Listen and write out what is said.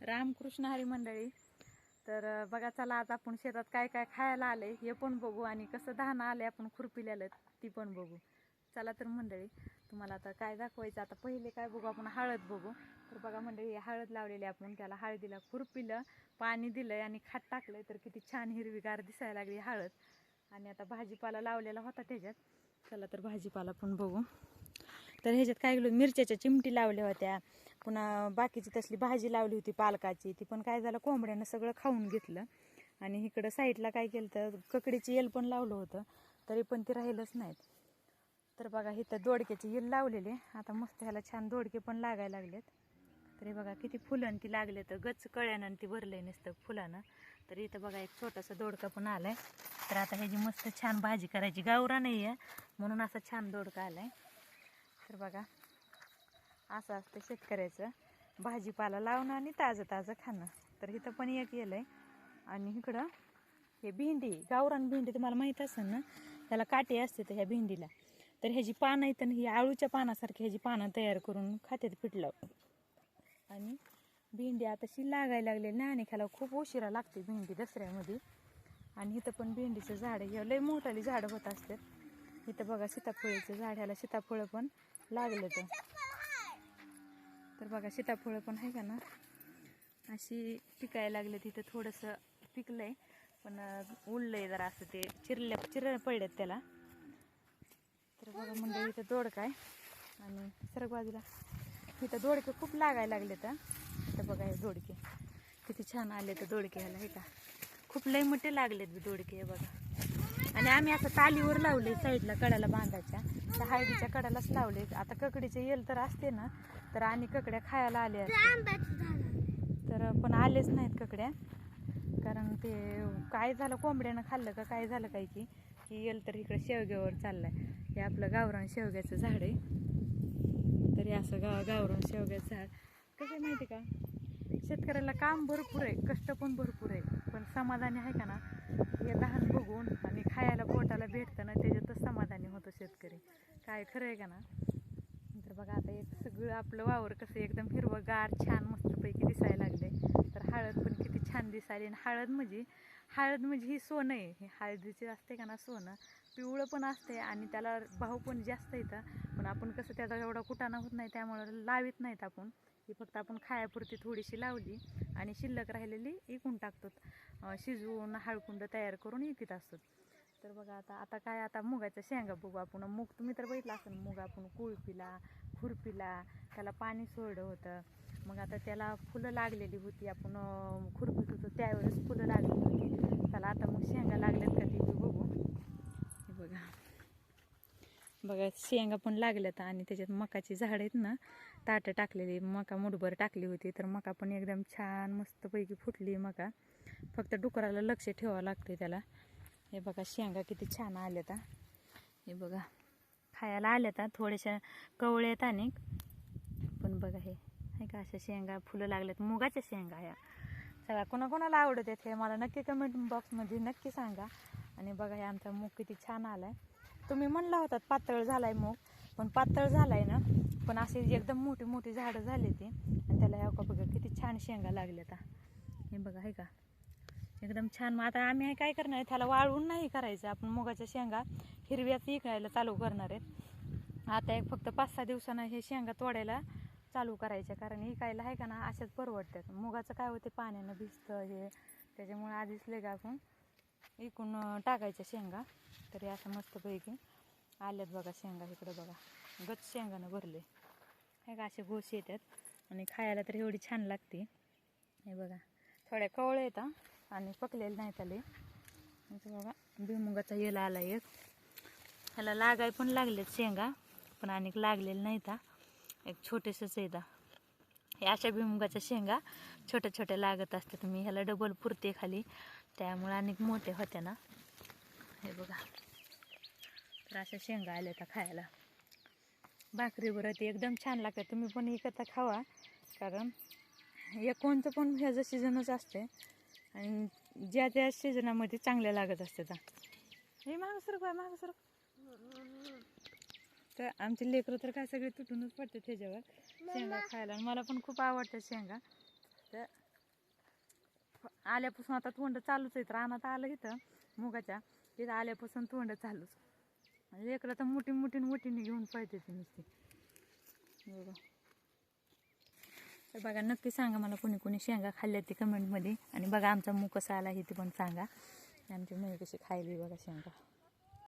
रामकृष्ण हरी मंडळी. तर बघा चला आज आपण शेतात काय काय खायला आले हे पण बघू आणि कसं धान आले आपण खुरपिलेलं ती पण बघू. चला तर मंडळी तुम्हाला आता काय दाखवायचं आता पहिले काय बघू आपण हळद बघू. तर बघा मंडळी हे हळद लावलेली आपण त्याला हळदीला खुरपिलं पाणी दिलं आणि खात टाकलंय तर किती छान हिरवीगार दिसायला लागली हळद. आणि आता भाजीपाला लावलेला होता त्याच्यात. चला तर भाजीपाला पण बघू. तर ह्याच्यात काय केलं मिरच्याच्या चिमटी लावल्या होत्या. पुन्हा बाकीची तसली भाजी लावली होती पालकाची ती पण काय झालं कोंबड्यानं सगळं खाऊन घेतलं. आणि इकडं साईडला काय केलं तर ककडीची येल पण लावलं होतं तरी पण ती राहिलंच नाहीत. तर बघा इथं दोडक्याची येल लावलेली आता मस्त ह्याला छान दोडके पण लागायला लागलेत. तरी बघा किती फुलं ती लागले तर गच कळ्यानं आणि ती भरलंय नुसतं फुलानं. तर इथं बघा एक छोटासा दोडका पण आलाय. तर आता ह्याची मस्त छान भाजी करायची. गावरा नाही आहे म्हणून असा छान दोडका आलाय. तर बघा असं असतं शेतकऱ्याचं. भाजीपाला लावणं आणि ताजं ताजं खाणं. तर इथं पण एक येलंय आणि इकडं हे भेंडी गावरान भेंडी तुम्हाला माहीत असेल ना? त्याला काटे असते तर ह्या भेंडीला. तर ह्याची पानं इथं ही आळूच्या पानासारखी ह्याची पानं तयार करून खात्यात पिटलं. आणि भेंडी आताशी लागायला लागलेली ना आणि खूप उशिरा लागते भेंडी दसऱ्यामध्ये. आणि इथं पण भेंडीचं झाड हे लय मोठाली झाडं होत असतात. इथं बघा सीताफळीचं झाड ह्याला सीताफळं पण लागलं तर तर बघा सीताफळं पण आहे का ना? अशी पिकायला लागले तिथं थोडंसं पिकलंय पण अं, उडलंय जरा असं ते. चिरल्या चिर पडल्यात त्याला. तर बघा म्हणजे इथं दोडका आहे. आणि सरक बाजूला इथं दोडके खूप लागायला लागले तर इथं बघा हे दोडके. किती छान आले तर दोडके ह्याला हे का? खूप लय मोठे लागलेत बी दोडके बघा. आणि आम्ही असं तालीवर लावले साईडला कडाला बांधायच्या. त्या हळदीच्या कडालाच लावले आता ककडीचे येल तर असते ना तर आणि ककड्या खायला आले असते तर पण आलेच नाहीत ककड्या. कारण ते काय झालं कोंबड्यानं खाल्लं का काय झालं काय की की येल तर इकडं शेवग्यावर चाललाय. हे आपलं गावरान शेवग्याचं झाड आहे. तरी असं गा गावरान शेवग्याचं झाड. कसं आहे माहिती का? शेतकऱ्याला काम भरपूर आहे कष्ट पण भरपूर आहे. पण समाधानी आहे का ना? हे दहान बघून आणि खायला पोटाला भेटतं ना त्याच्यातच समाधानी होतो शेतकरी काय खरं आहे का ना? तर बघा आता एक सगळं आपलं वावर कसं एकदम हिरवंगार छान मस्तपैकी दिसायला लागले तर हळद पण किती छान दिसायली. आणि हळद म्हणजे हळद म्हणजे ही सोनं आहे. हे हळदीचे असते का ना सोनं? पिवळं पण असते आणि त्याला भाव पण जास्त येतं पण आपण कसं त्याचा एवढा कुटाणा होत नाही त्यामुळं लावित नाहीत आपण. ही फक्त आपण खायापुरती थोडीशी लावली आणि शिल्लक राहिलेली इकून टाकतो. शिजवून हळकुंड तयार करून इकत असतो. तर बघा आता आता काय आता मुगाच्या शेंगा बघू आपण. मूग तुम्ही तर बघितलं असेल मूग आपण कुळपिला खुरपीला त्याला पाणी सोडलं होतं. मग आता त्याला फुलं लागलेली होती आपण खुरपीत होतो त्यावेळेस फुलं लागलेली होती. त्याला आता मग शेंगा लागल्यात का ते बघू. बघा. बघा शेंगा पण लागल्यात आणि त्याच्यात मकाची झाड आहेत ना ताटं टाकलेली मका मुठभर टाकली होती. तर मका पण एकदम छान मस्तपैकी फुटली मका. फक्त डुकराला लक्ष ठेवावं लागते त्याला. हे बघा शेंगा किती छान आल्यात हे. बघा खायला आल्यात हा. थोड्याशा कवळे येत आणि पण बघा हे आहे का अशा शेंगा फुलं लागल्यात. मुगाच्या शेंगा ह्या सगळ्या कोणाकोणाला आवडत आहेत हे मला नक्की कमेंट बॉक्समध्ये नक्की सांगा. आणि बघा हे आमचा मूग किती छान आलाय. तुम्ही म्हणला होतात पातळ झालाय मूग. पण पातळ झालाय ना. पण असे एकदम मोठी मोठी झाडं झाली ती. आणि त्याला ह्या का बघा किती छान शेंगा लागल्यात हे. बघा आहे का. एकदम छान. मग आता आम्ही काय करणार आहे त्याला वाळवून नाही करायचं. आपण मुगाच्या शेंगा हिरव्याच इकायला चालू करणार आहेत. आता एक फक्त पाच सहा दिवसानं हे शेंगा तोडायला चालू करायच्या. कारण इकायला आहे का ना अशाच परवडतात. मुगाचं काय होते पाण्यानं भिजतं हे. त्याच्यामुळे आधीच लेगा आपण इकून टाकायच्या शेंगा. तरी असं मस्तपैकी आल्यात बघा शेंगा इकडं बघा. गच शेंगानं भरले. हे का असे घोस येतात. आणि खायला तर एवढी छान लागते. हे बघा. थोड्या कवळ येतात आणि पकलेले नाहीत आले. बघा भुईमुगाचा येला आला एक. ह्याला लागाय पण लागलेत शेंगा पण आणि लागलेलं नाही ता एक छोटेसंच येता हे. अशा भुईमुगाच्या शेंगा छोट्या छोट्या लागत असतात. मी ह्याला डबल पुरते खाली. त्यामुळे आणि मोठे होते ना. हे बघा. तर अशा शेंगा आल्या त्या खायला. भाकरीवर ते एकदम छान लागतात. तुम्ही पण एकत्र खावा. कारण या कोणतं पण ह्याचं सीझनच असते. आणि ज्या त्या सीझनामध्ये चांगल्या लागत असते हे महाग सर काय महाग सर तर आमचे लेकरं तर काय सगळे तुटूनच पडतात ह्याच्यावर शेंगा खायला. मला पण खूप आवडतात शेंगा. तर आल्यापासून आता तोंड चालूच आहेत. रानात आलं इथं मुगाच्या. तिथं आल्यापासून तोंड चालूच. लेकरं तर मोठी मोठी मोठीने घेऊन पाहिजे ती नुसती. बघा. तर बघा नक्की सांगा मला कोणी कोणी शेंगा खाल्ल्या ते कमेंटमध्ये आणि बघा आमचा मूग कसा आला हे ते पण सांगा. आमची मी कशी खायली बघा शेंगा.